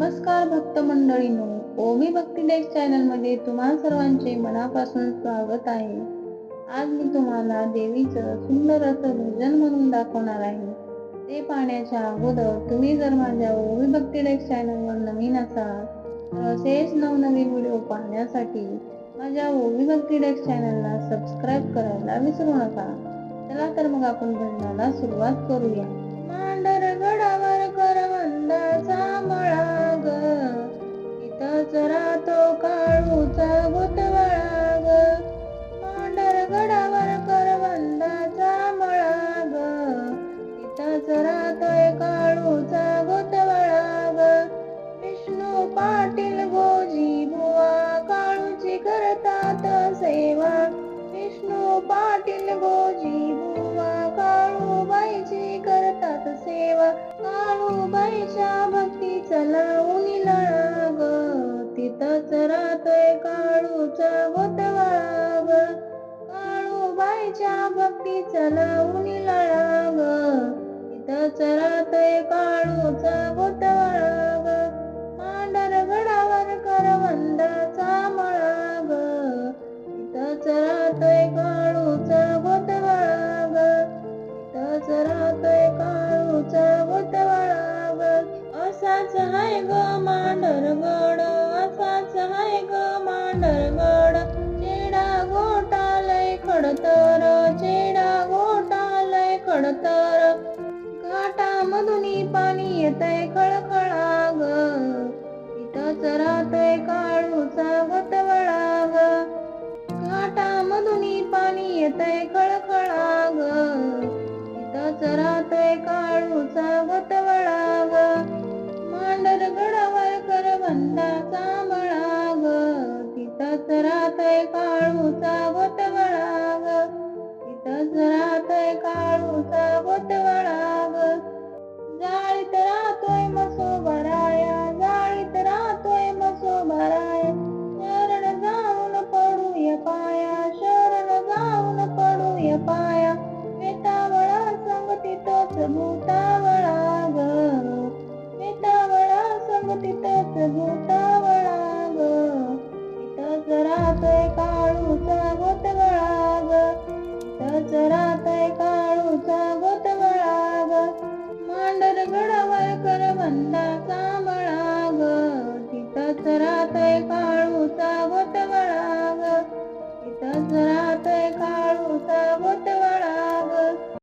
नमस्कार भक्त मंडळीनो ओमी भक्ती डेक चॅनलमध्ये तुम्हा सर्वांचे मनापासून स्वागत आहे. आज मी तुम्हाला देवीचं सुंदर असं भजन म्हणून दाखवणार आहे. ते पाहण्याच्या अगोदर तुम्ही जर माझ्या ओमी भक्ती चॅनलवर नवीन असाल तर असेच नवनवीन व्हिडिओ पाहण्यासाठी माझ्या ओमी भक्ती डेक चॅनलला सबस्क्राईब करायला विसरू नका. चला तर मग आपण भजनाला सुरुवात करूया. मांडर काळूचा गोतवाळा काळूबाईच्या भक्ती चलावून लळाग ग तिथंच राहतोय काळूचा गोतवाळा मांडर गडावर करवंदाचा मळा ग तिथंच राहतोय काळूचा गोतवाळा ग तिथंच राहतोय काळूचा गोतवाळा असाच हाय ग मांडर गड असाच हाय ग मांडर गड. गोटालय खडतर घाटामधून पाणी येतय खळखळा ग तिथंच राहतोय काळूचा गोतवळा ग घाटामधून पाणी येतय खळखळा ग तिथंच राहतोय काळूचा गोतवळा ग मांडर गडावर करवंदाचा मळा ग तिथंच राहतोय काळूचा गोतवळा ग तिथंच राहतोय काळ रातय काळूचा गोतवळा तच तिथंच काळूचा गोतवळा मांडर गडावर करवंदाचा